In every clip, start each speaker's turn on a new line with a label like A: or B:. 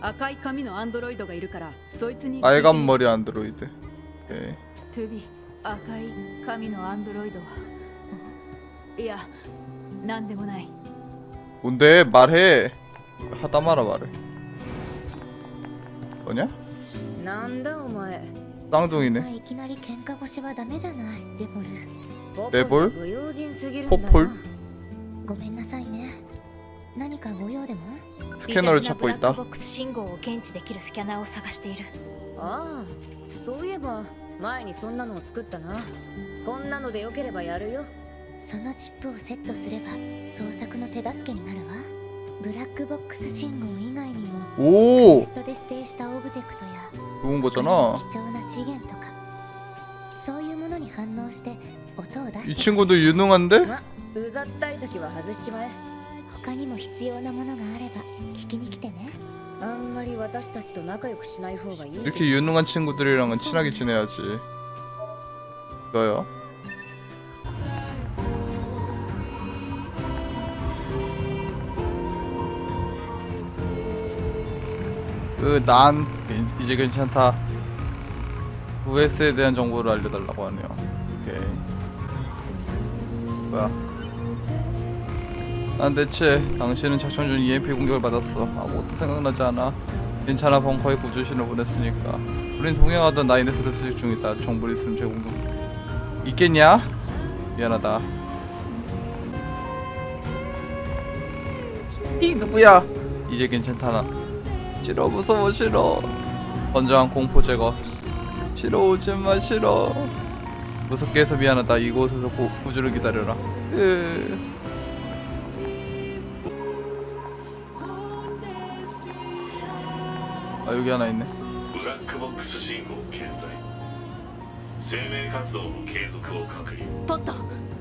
A: 赤い髪のアンドロイドがいるからそいつに
B: 빨간 머리 안드로이드 오케이
A: トゥビ赤い髪のアンドロイドはうんいや何でもない
B: 뭔데 말해 하다 말아 말해 뭐냐?
C: なんだお前
B: 쌍둥이네
D: いきなり喧嘩腰はダメじゃないデボル
B: レボル
C: 不用心すぎるんだな
B: 포폴
D: ごめんなさいね 何かご用でも
B: 스캐너를
C: 微弱な
B: 찾고
C: ブラック
B: 있다
C: ボックス信号を検知できるスキャナーを探しているああそういえば前にそんなのを作ったなこんなのでよければやるよ
D: そのチップをセットすれば捜索の手助けになるわブラックボックス信号以外にもテ
B: 오
D: ストで指定したオブジェクトや
B: 좋은
D: 他
B: 거잖아
D: に貴重な資源とかそういうものに反応して音を出
B: 이
D: して
B: 친구도 유능한데?
C: まうざったい時は外しちまえ
D: 他にも必要なものがあれば聞きに来てね
C: あんまり私たちと仲良くしない方がいい
B: 이렇게 유능한 친구들이랑은 친하게 지내야지 이거요 그난 이제 괜찮다 VS에 대한 정보를 알려달라고 하네요 오케이 뭐야 난 대체 당신은 작전 중 EMP 공격을 받았어. 아무것도 생각나지 않아. 괜찮아 벙커에 구조신을 보냈으니까. 우린 동행하던 나인에스를 수집 중이다. 정보를 있으면 제공 좀 있겠냐? 미안하다. 이 누구야? 이제 괜찮다 나? 싫어 무서워 싫어. 건조한 공포 제거. 싫어 오지마 싫어. 무섭게 해서 미안하다. 이곳에서 구, 구조를 기다려라. 으... 아 여기 하나 있네
E: ブラックボックス信号健在生命活動の継続を確認
C: ポット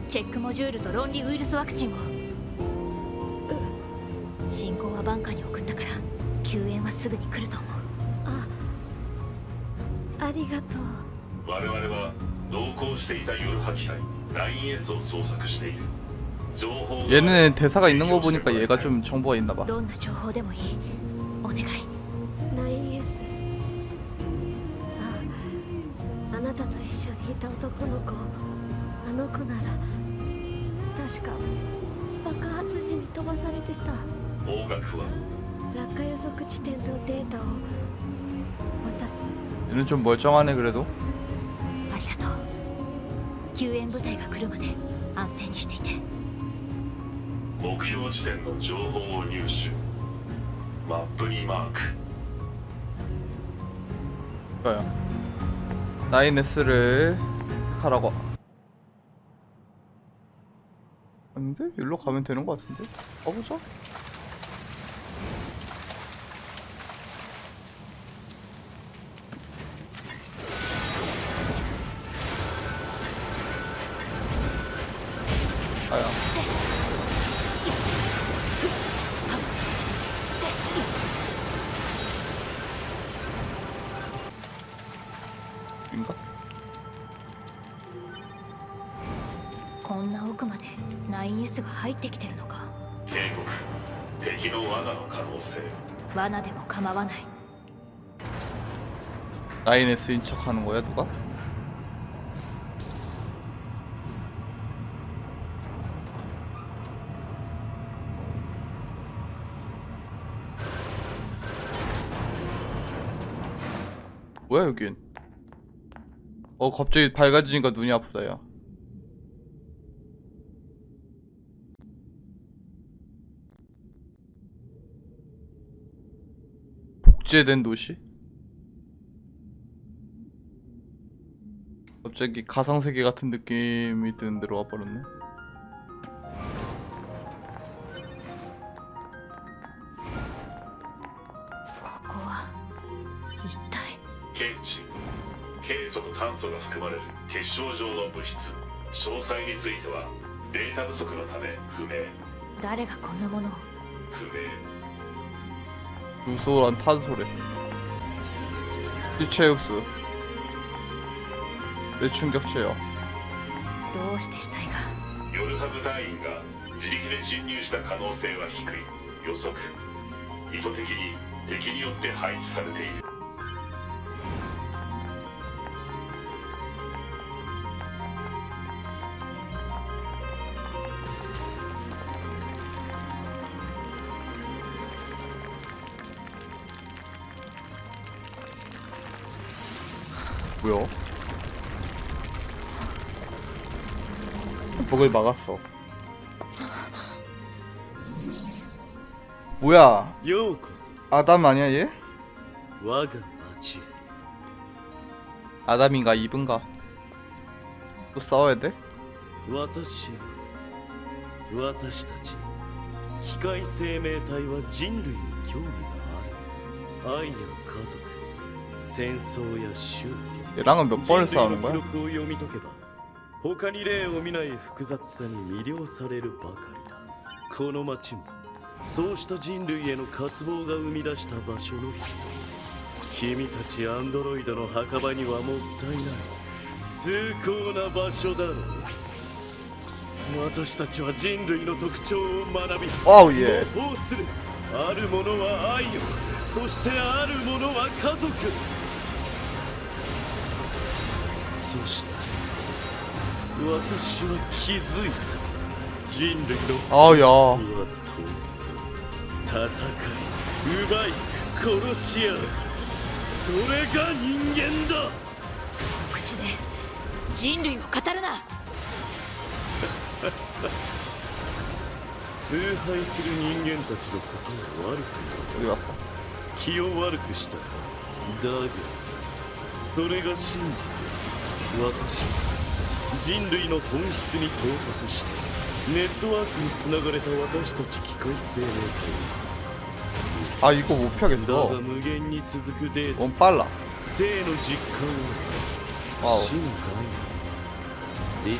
C: チェックモジュールと論理ウイルスワクチンをう信号はバンカーに送ったから救援はすぐに来ると思う
D: ありがとう
E: 我々は同行していた夜波機体 9S を捜索している情報が
B: 얘는 대사가 있는 거 보니까 얘가 좀 정보가 있나 봐.
C: どんな情報でもいいお願い
F: なたと一緒にいた男の子あの子なら確か爆発時に飛ばされてた
E: 方角は
F: 落下予測地点のデータを渡す
B: 얘는 좀 멀쩡하네 그래도.
C: ありがとう救援部隊が来るまで安静にしていて
E: 目標地点の情報を入手マップにマーク
B: 좋아요. 나인에스를 하라고. 아닌데? 여기로 가면 되는 거 같은데? 가보자. 인가?
C: こんな奥まで 9S が入ってきてるのか
E: 警告敵の罠の可能性
C: 罠でも構わない
B: 나인에스인 척 하는 거야 누가? 뭐야 여긴? 어 갑자기 밝아지니까 눈이 아프다 야 복제된 도시? 갑자기 가상세계 같은 느낌이 드는 데로 와버렸네.
E: ケイ素と炭素が含まれる結晶状の物質詳細についてはデータ不足のため不明
C: 誰がこんなものを
E: 不明
B: 유소란 탄소래. 일체 흡수. 내 충격체요.
C: どうして死体が
E: ヨルハ部隊員が自力で侵入した可能性は低い予測意図的に敵によって配置されている
B: 뭐야? 벽을 막았어. 뭐야?
G: ようこそ
B: 아담 아니야 얘?
G: 我が町へ
B: 아담인가 이브인가? 또 싸워야 돼?
G: 私私たち機械生命体は人類に興味がある愛や家族 戦争や宗教
B: 얘랑은 몇 번을
G: 人類
B: 싸우는
G: の
B: 거야?
G: 記録を読み解けば他に例を見ない複雑さに魅了されるばかりだこの町もそうした人類への渇望が生み出した場所の一つ君たちアンドロイドの墓場にはもったいない崇高な場所だろう私たちは人類の特徴を学び
B: 와우 얘.
G: 模倣するあるものは愛を そしてあるものは家族。そして私は気づいた。人類の本質は闘い奪い殺し合う。それが人間だその
C: 口で人類を語るな
G: 崇拝する人間たちのことを悪く
B: ない
G: 気を悪くしただがそれが真実私は人類の本質に到達してネットワークにつながれた私たち機械生命
B: 아 이거 못
G: 体だ
B: 피하겠어.
G: が無限に続くデータ
B: 너무 빨라.
G: 生の実感を
B: 와우.
G: 真の愛理解できる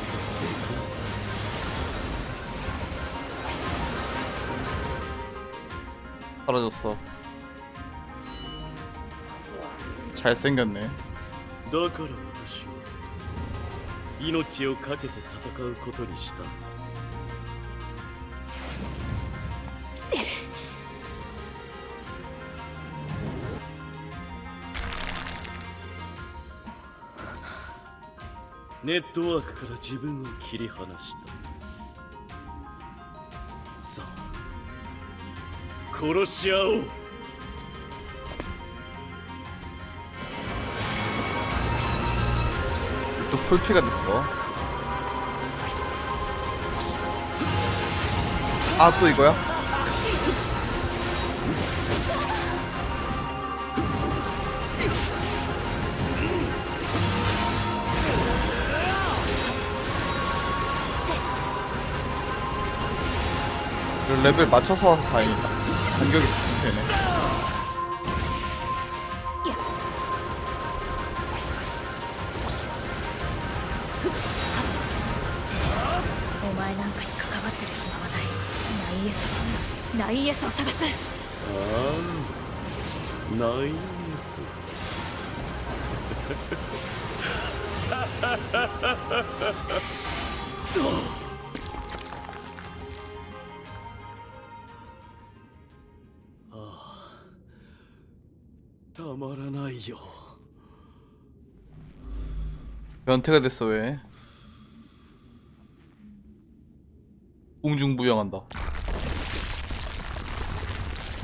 B: 사라졌어. 잘생겼네.
G: だから私は命を懸けて戦うことにしたネットワークから自分を切り離したさあ殺し合おう
B: 또 풀피가 됐어. 아 또 이거야? 이거 레벨 맞춰서 와서 다행이다. 간격이 되네.
C: 나이에서
G: 사가스. 아, 음, 나이스. 아, 타마라나이요.
B: 변태가 됐어 왜? 공중부양한다.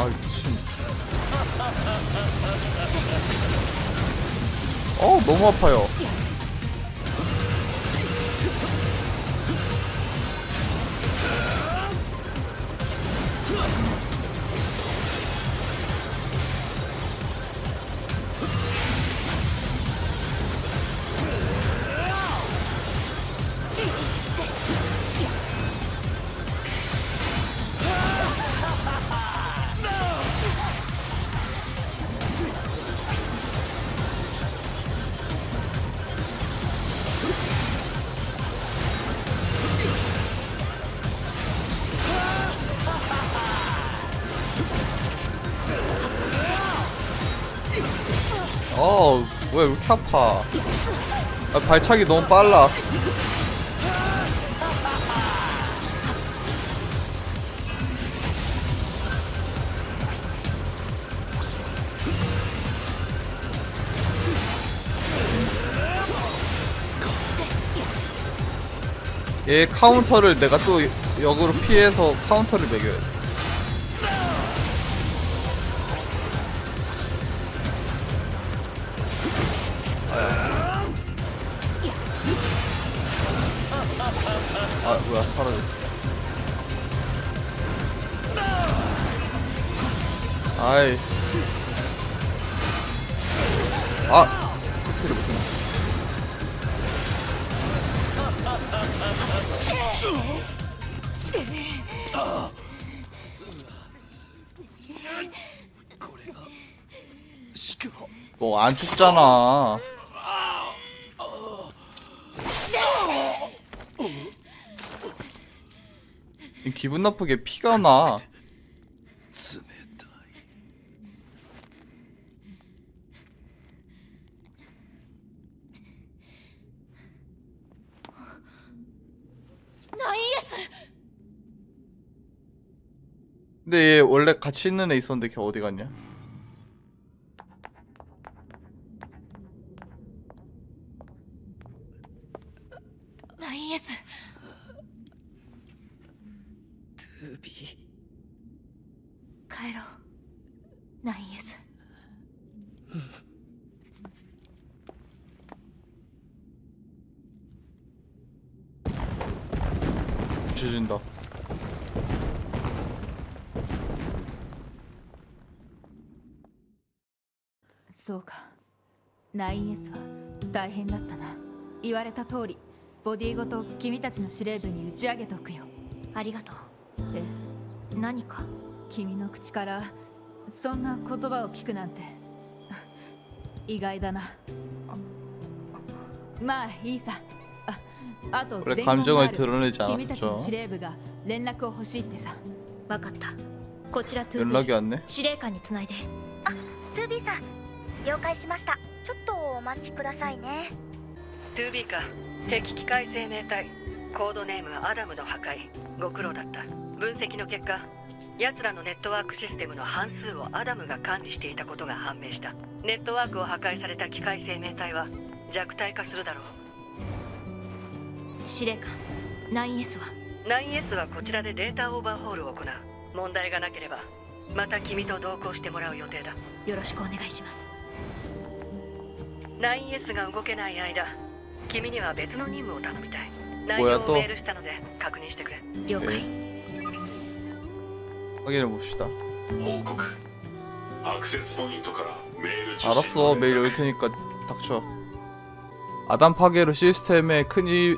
B: 아 미친. 어 너무 아파요. 왜 이렇게 아파? 아, 발차기 너무 빨라. 얘 카운터를 내가 또 역으로 피해서 카운터를 매겨야 돼 아이. 아. 커피를 못했네 너안 죽잖아. 기분 나쁘게 피가 나
C: ナインエス
B: 근데 얘 원래 같이 있는 애 있었는데 걔 어디 갔냐? 人だ
A: そうか 9S は大変だったな言われた通りボディごと君たちの司令部に打ち上げておくよ
C: ありがとうえ何か
A: 君の口からそんな言葉を聞くなんて意外だなまあいいさああと
B: 원래
A: 伝言が
B: 감정을
A: ある
B: 드러내지
A: 君たちの
B: 않았죠
A: 司令部が連絡を欲しいってさ
C: わかったこちらトゥービ
B: 연락이
C: ー
B: 왔네
C: 司令官につないで
D: トゥービーさん了解しましたちょっとお待ちくださいね
H: 2B か敵機械生命体コードネームアダムの破壊ご苦労だった分析の結果奴らのネットワークシステムの半数をアダムが管理していたことが判明したネットワークを破壊された機械生命体は弱体化するだろう
C: 司令官ナインエスは
H: 9S はこちらでデータオーバーホールを行う問題がなければまた君と同行してもらう予定だ
C: よろしくお願いします
H: 9S が動けない間君には別の任務を頼みたい内
B: 뭐야
H: 容を
B: 또
H: メールしたので確認してくれ
C: 了解
B: 확인해 봅시다
E: 報告アクセスポイントからメール受信
B: 알았어 메일 올 테니까 닥쳐 아담 파괴로 시스템에 큰 이-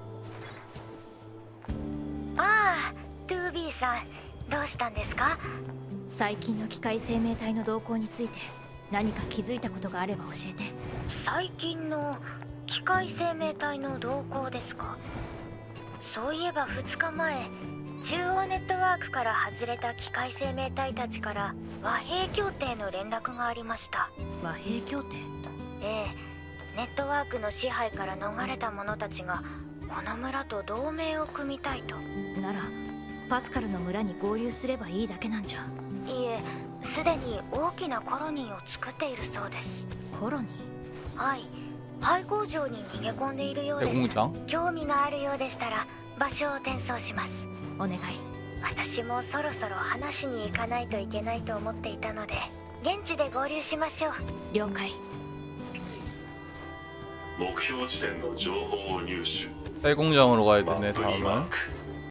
D: 2B さんどうしたんですか？
C: 最近の機械生命体の動向について何か気づいたことがあれば教えて。
D: 最近の機械生命体の動向ですか？そういえば2日前中央ネットワークから外れた機械生命体たちから和平協定の連絡がありました。
C: 和平協定？
D: ええ。ネットワークの支配から逃れた者たちがこの村と同盟を組みたいと。
C: ならパスカルの村に合流すればいいだけなんじゃ。
D: いいえすでに大きなコロニーを作っているそうです。
C: コロニー？
D: はい。廃工場に逃げ込んでいるようです。興味があるようでしたら場所を転送します。
C: お願い。
D: 私もそろそろ話しに行かないといけないと思っていたので現地で合流しましょう。
C: 了解。
E: 目標地点の情報を入手。
B: 대공장으로 가야 되네 다